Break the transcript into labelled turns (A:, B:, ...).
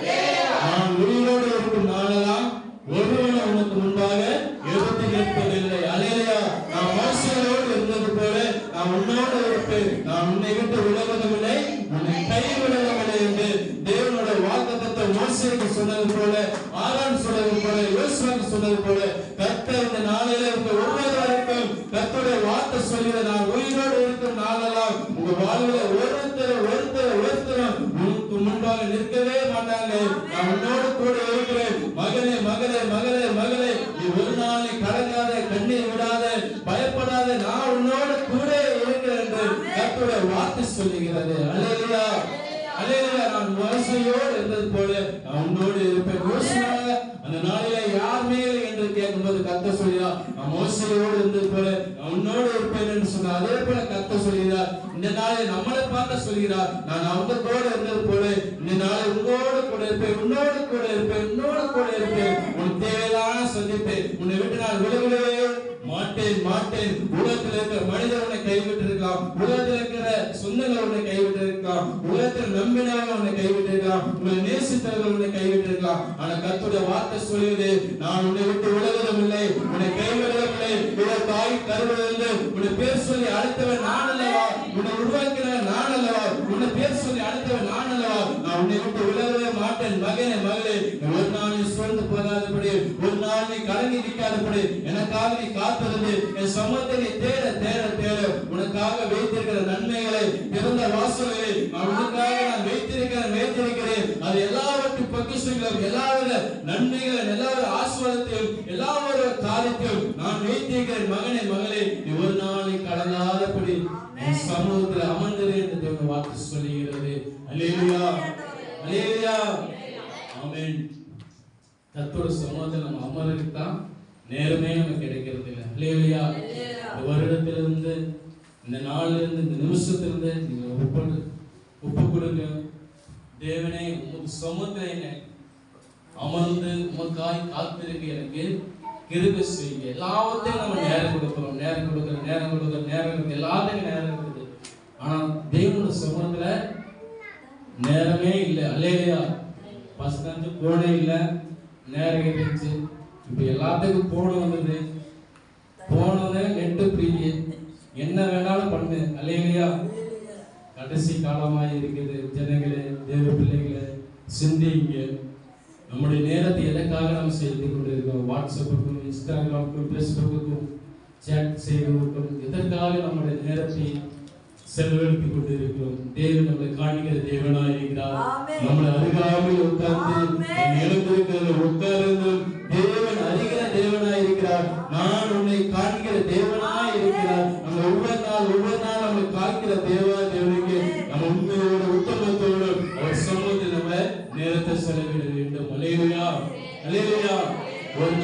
A: நான் உயிரோடு இருக்கும் நாளெல்லாம் ஒருவன் உனக்கு முன்பாக எதிர்த்து நிற்பதில்லை அலையா நான் மோசையோடு இருந்தது போல நான் உன்னோடு இருப்பேன். நான் உன்னை விட்டு விலகுவதில்லை உன்னை கைவிடுவதில்லை என்று தேவனோட வாக்குத்தத்தை மோசைக்கு சொன்னது போல ஆரான் சொன்னது போல யோசுவாக்கு சொன்னது போல கர்த்தர் இந்த நாளில இருக்க ஒவ்வொருவருக்கும் கர்த்தருடைய வார்த்தை சொல்கிற நான் உயிரோடு இருக்கும் நாளெல்லாம் உங்க வாழ்வில் ஒருத்தர் ஒருத்தர் ஒருத்தரும் உனக்கு முன்பாக நிற்கவே மாட்டாங்க நான் உன்னோடு கூட இருக்கிறேன். மகனே மகளே மகளே மகளே நீ ஒரு நாள் நீ கலங்காத கண்ணீர் விடாத பயப்படாத. நான் உன்னோடு கூட இருக்கிறேன் என்று கர்த்தருடைய வார்த்தை சொல்லுகிறது. அல்லேலூயா. அல்லேலூயா. நான் வரிசையோடு இருந்தது போல நான் உன்னோடு இருப்பேன். யோசுவா அந்த நாளில யார் மேல் என்று கேட்கும்போது கத்த சொல்லியா நான் மோசையோடு இருந்தது போல நான் உன்னோடு இருப்பேன் என்று சொன்ன அதே போல கத்த சொல்கிறார் இந்த நாளை நம்மளை பார்க்க சொல்கிறார். நான் அவங்க கூட உன்னை விட்டு நான் விலகவே மாட்டேன் மாட்டேன். உலகத்தில் இருக்கிற மனிதர் உன்னை கைவிட்டு உலகத்தில் இருக்கிற சொந்தங்கள் உன்னை கைவிட்டிருக்கலாம். உலகத்தில் நம்பினவங்க உன்னை கைவிட்டிருக்கலாம். உன்னை நேசித்தவர்கள் உன்னை கைவிட்டிருக்கலாம். ஆனா கத்துடைய வார்த்தை சொல்லுது நான் உன்னை விட்டு உலகதும் இல்லை உன்னை கைவிடவும் இல்லை. உன்னை தாய் தருவதில்லை உன்னை பேர் சொல்லி அழைத்தவன் நான் அல்லவா? உன்னை உருவாக்கினவன் நான் அல்லவா? உன்னை பேர் சொல்லி அழைத்தவன் நான் அல்லவா? நான் உன்னை விட்டு உலகவே மாட்டேன். மகனே மகளே ஒரு நாள் நீ சோர்ந்து போகாதபடி கலங்கி நிற்காதபடி எனக்காக நீ காத்திருந்து என் சமத்தை தேட தேட தேட. உனக்காக வைத்திருக்கிற நன்மைகளை திறந்த வாசல்களை உனக்காக நான் வைத்திருக்கிறேன் வைத்திருக்கிறேன் அது எல்லாவற்றும் பொக்கிஷங்களும் எல்லாவித நன்மைகளும் எல்லாவித ஆசீர்வாதத்தையும் எல்லா ஒரு காரியத்தையும் நான் வைத்திருக்கிறேன். மகனே மகளே நீ ஒரு நாள் என் சமூகத்தில் அமர்ந்தது என்று தேவன் வாக்கு சொல்லுகிறது. அல்லேலூயா. அல்லேலூயா. ஆமென். கர்த்தரோட சமூகத்தில் நம்ம அமர்றதுக்கு தான் நேரமே நமக்கு கிடைக்கிறது இல்லை அல்லேலூயா. இந்த வருடத்திலிருந்து இந்த நாள்ல இருந்து இந்த நிமிஷத்திலிருந்து நீங்க ஒப்பு ஒப்பு கொடுங்க தேவனே உங்க சமூகத்தில் என்ன அமர்ந்து உமக்காய் காத்திருக்க எனக்கு கிருபை செய்யுங்க. எல்லாத்தையும் நம்ம நேரம் கொடுக்கிறோம். நேரம் கொடுக்கிறோம் நேரம் கொடுக்கிறோம் நேரம் இருக்கு. எல்லாத்துக்கும் நேரம் இருக்குது. ஆனா தேவனோட சமூகத்துல நேரமே இல்லை. அல்லையா வந்து போனே இல்லை. நேரம் இருந்துச்சு இப்போ எல்லாத்துக்கும் போன வந்தது. போனது நெட்டு பிரிவு என்ன வேணாலும் பண்ணு. அல்லையா கடைசி காலமாக இருக்குது. ஜனங்களே தேவ பிள்ளைகளே சிந்திங்க நம்முடைய நேரத்தை எதற்காக நம்ம செய்து கொண்டிருக்கோம் வாட்ஸ்அப்புக்கும் இன்ஸ்டாகிராமுக்கும் ஃபேஸ்புக்குக்கும் சேட் செய்வதற்கும் எதற்காக நம்முடைய நேரத்தை செலவழித்துக் கொண்டிருக்கிறோம்? தேவன் நம்மளை காண்கிற தேவனாய் இருக்கிறார். நம்மளை அருகாமையில் இருக்கிற காக்கிற தேவா தேவனுக்கு நம்ம உண்மையோட உத்தமத்தோடு அவர் சமூகத்தில் நம்ம நேரத்தை செலவிட வேண்டும். அலேலுயா அலேலுயா ஒரு